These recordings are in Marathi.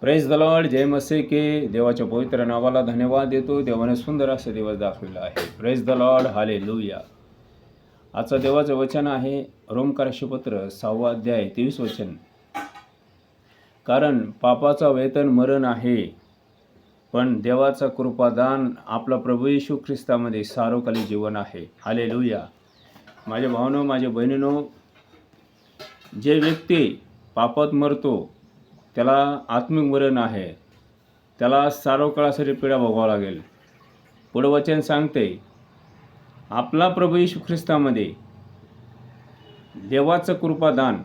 प्रेस द लॉर्ड जय मसे के। देवाच्या पवित्र नावाला धन्यवाद देतो. देवाने सुंदर असं दिवस दाखविला आहे. प्रेस द लॉर्ड हाले लुया आजचं देवाचं वचन आहे रोमकारशिपत्र सहावा अध्याय तेवीस वचन. कारण पापाचा वेतन मरण आहे. पण देवाचा कृपादान आपला प्रभू येशू ख्रिस्तामध्ये सारोकाली जीवन आहे. हाले लुया माझ्या भावनो माझ्या बहिणीनो जे व्यक्ती पापात मरतो त्याला आत्मिक वरण आहे. त्याला सारो काळासाठी पिढा भोगावा लागेल. पुढं वचन सांगते आपला प्रभू येशू ख्रिस्तामध्ये देवाचं कृपादान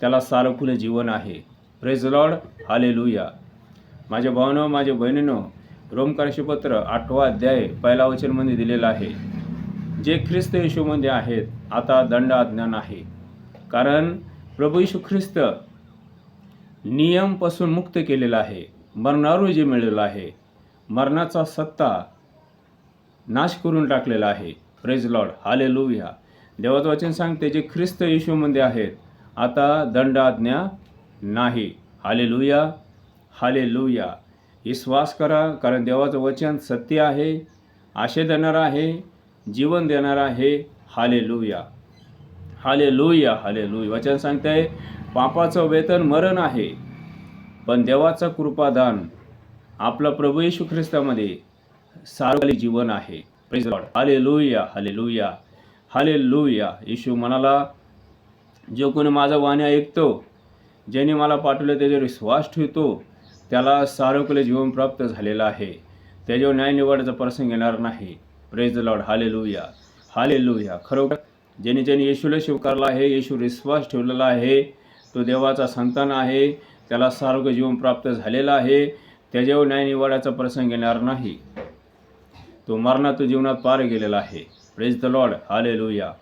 त्याला सारं खुलं जीवन आहे. प्रेज लॉर्ड आले लुया माझ्या भावनं माझ्या बहिणीनं रोमकारशीपत्र आठवा अध्याय पहिला वचनमध्ये दिलेला आहे. जे ख्रिस्त येशूमध्ये आहेत आता दंड अज्ञान आहे. कारण प्रभू येशू ख्रिस्त नियमपासून मुक्त केलेला आहे. मरणारू जे मिळलेलं आहे. मरणाचा सत्ता नाश करून टाकलेला आहे. प्रेज लॉर्ड हाले लुया देवाचं वचन सांगते जे ख्रिस्त येशूमध्ये आहेत आता दंड आज्ञा नाही. हाले लुया हाले लुया विश्वास करा कारण देवाचं वचन सत्य आहे. आशे देणारं आहे. जीवन देणारं आहे. हाले लुया हाले लुया हाले लुय वचन सांगतंय पापाचं वेतन मरण आहे पण देवाचं कृपादान आपला प्रभू येशू ख्रिस्तामध्ये सार्वली जीवन आहे. प्रेज लॉर्ड हाले लुया हाले लुया हाले लुया येशू म्हणाला जो कोणी माझा वाणी ऐकतो ज्याने मला पाठवलं त्याच्यावर विश्वास ठेवतो त्याला सारोकले जीवन प्राप्त झालेलं आहे. त्याच्यावर न्याय निवडायचा प्रसंग येणार नाही. प्रेज लॉर्ड हाले लुया हाले लुया खरोखर ज्याने ज्याने येशूला स्वीकारला आहे येशू विश्वास ठेवलेला आहे तो देवाचा संतान आहे त्याला सारोग्य जीवन प्राप्त झालेला आहे त्याच्यावर न्यायनिवाडाचा प्रसंग येणार नाही. तो मरणात जीवनात पार गेलेला आहे. प्रेज द लॉर्ड हाले लुया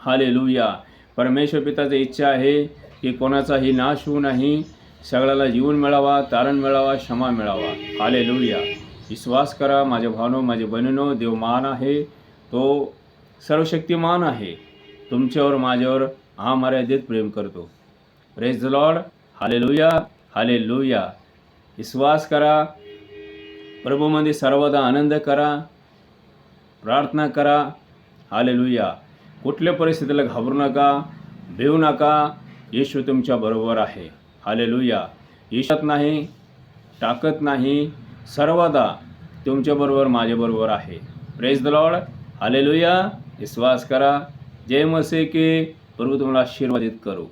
हाले लुया परमेश्वर पिताची इच्छा आहे की कोणाचाही नाश होऊ नाही. सगळ्याला जीवन मिळावा तारण मिळावा क्षमा मिळावा. हाले लुया विश्वास करा माझ्या भावनो माझे बहिणीनो देव मान आहे. तो सर्वशक्तिमान आहे. तुमच्यावर माझ्यावर अमर्यादित प्रेम करतो. प्रेज द लॉर्ड हाले लुया हाले लुया विश्वास करा. प्रभूमध्ये सर्वदा आनंद करा. प्रार्थना करा. हाले लुया कुठल्या परिस्थितीला घाबरू नका भिवू नका. येशू तुमच्या बरोबर आहे. हाले लुया ईशात नाही टाकत नाही. सर्वदा तुमच्याबरोबर माझ्याबरोबर आहे. प्रेज द लॉर्ड हाले लुया विश्वास करा. जय मसे के प्रभू तुम्हाला आशीर्वादित करू.